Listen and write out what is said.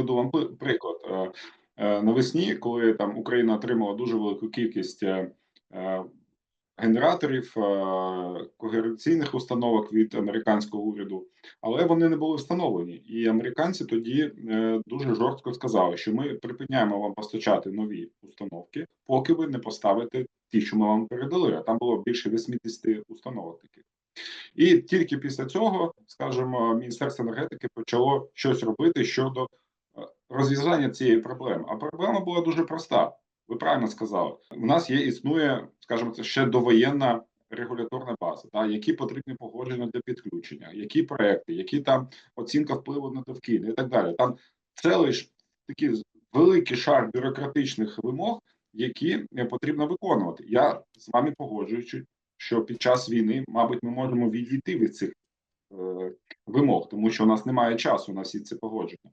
наведу вам приклад. Е, е, Навесні, коли там Україна отримала дуже велику кількість е, генераторів когеренційних установок від американського уряду, але вони не були встановлені. І американці тоді дуже жорстко сказали, що ми припиняємо вам постачати нові установки, поки ви не поставите ті, що ми вам передали. А там було більше 80 установок таких. І тільки після цього, скажімо, Міністерство енергетики почало щось робити щодо розв'язання цієї проблеми. А проблема була дуже проста. Ви правильно сказали. У нас є існує, скажімо, це ще довоєнна регуляторна база, та які потрібні погодження для підключення, які проекти, які там оцінка впливу на довкілля і так далі. Там це лише такий великий шар бюрократичних вимог, які потрібно виконувати. Я з вами погоджуюсь, що під час війни, мабуть, ми можемо відійти від цих е, вимог, тому що у нас немає часу на всі ці погодження.